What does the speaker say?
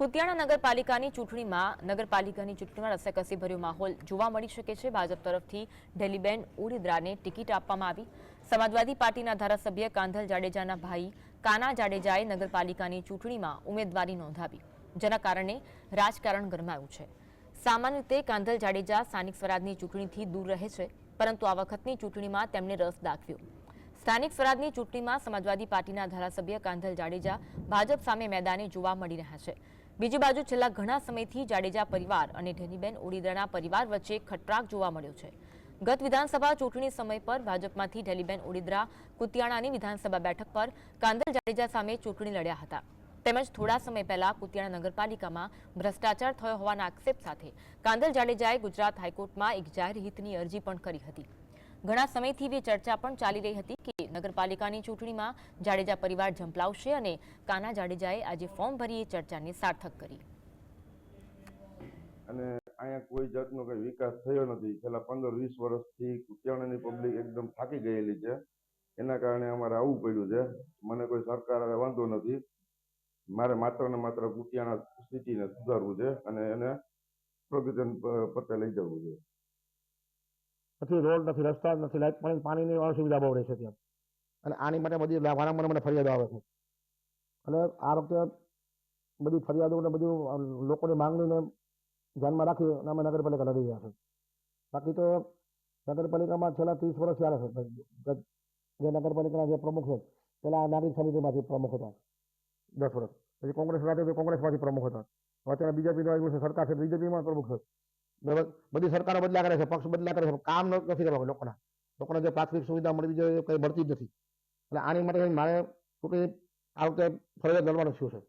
કુતિયાણા નગરપાલિકાની ચૂંટણીમાં નગરપાલિકાની ચૂંટણીમાં રસેકસી ભર્યો માહોલ જોવા મળી શકે છે. ભાજપ તરફથી ડેલીબેન ઉડીદ્રાને ટિકિટ આપવામાં આવી. સમાજવાદી પાર્ટીના ધારાસભ્ય કાંધલ જાડેજાના ભાઈ કાના જાડેજાએ નગરપાલિકાની ચૂંટણીમાં ઉમેદવારી નોંધાવી, જેના કારણે રાજકારણ ગરમાયું છે. સામાન્ય રીતે કાંધલ જાડેજા સ્થાનિક સ્વરાજની ચૂંટણીથી દૂર રહે છે, પરંતુ આ વખતની ચૂંટણીમાં તેમણે રસ દાખવ્યો. સ્થાનિક સ્વરાજની ચૂંટણીમાં સમાજવાદી પાર્ટીના ધારાસભ્ય કાંધલ જાડેજા ભાજપ સામે મેદાને જોવા મળી રહ્યા છે. બીજી બાજુ છેલ્લા ઘણા સમયથી જાડેજા પરિવાર અને ઢેનીબેન ઓડીદરના પરિવાર વચ્ચે ખટરાક જોવા મળ્યો છે. ગત વિધાનસભા ચૂંટણી સમય પર ભાજપમાંથી ઢેલીબેન ઓડીદરા કુતિયાણાની વિધાનસભા બેઠક પર કાંદલ જાડેજા સામે ચૂંટણી લડ્યા હતા. તેમજ થોડા સમય પહેલા કુતિયાણા નગરપાલિકામાં ભ્રષ્ટાચાર થયો હોવાના આક્ષેપ સાથે કાંદલ જાડેજાએ ગુજરાત હાઈકોર્ટમાં એક જાહેર હિતની અરજી પણ કરી હતી. ઘણા સમયથી એવી ચર્ચા પણ ચાલી રહી હતી કે નગરપાલિકાની ચૂંટણીમાં જાડેજા પરિવાર ઝંપલાવશે અને કાના જાડેજાએ આજે ફોર્મ ભરી એ ચર્ચાને સાર્થક કરી. અને અહીંયા કોઈ જાતનો કઈ વિકાસ થયો નથી. છેલ્લા પંદર, વીસ વર્ષથી કુતિયાણાની પબ્લિક એકદમ થાકી ગયેલી છે. એના કારણે અમારે આવવું પડ્યું છે. મને કોઈ સરકાર વાંધો નથી. મારે માત્ર ને માત્ર કુતિયાણા સ્થિતિને સુધારવું છે અને એને પ્રગતિને પતે લઈ જવું છે. નથી રોડ નથી, રસ્તા નથી લાઇટ પાણી, પાણીની અસુવિધા બહુ રહે છે ત્યાં. અને આની માટે બધી વારંવાર મને ફરિયાદો આવે છે. અને આ વખતે બધી ફરિયાદો ને બધું લોકોની માંગણીને ધ્યાનમાં રાખી અને અમે નગરપાલિકા લડી રહ્યા છે બાકી તો નગરપાલિકામાં છેલ્લા ત્રીસ વર્ષ ચાલે છે જે નગરપાલિકાના જે પ્રમુખ છે, પેલા નાગરિક સમિતિમાંથી પ્રમુખ હતા. દસ વર્ષ. પછી કોંગ્રેસ સાથે કોંગ્રેસમાંથી પ્રમુખ હતા. અત્યારે બીજેપીનો આવ્યું છે, સરકાર છે, બીજેપીમાં પ્રમુખ છે. બધી સરકારો બદલા કરે છે, પક્ષ બદલા કરે છે કામ નથી કરવા લોકોના. લોકોને જે પ્રાથમિક સુવિધા મળવી જોઈએ કંઈ મળતી જ નથી. એટલે આની માટે મારે ચૂંટણી આ વખતે ફરજિયાત લડવાનું થયું છે.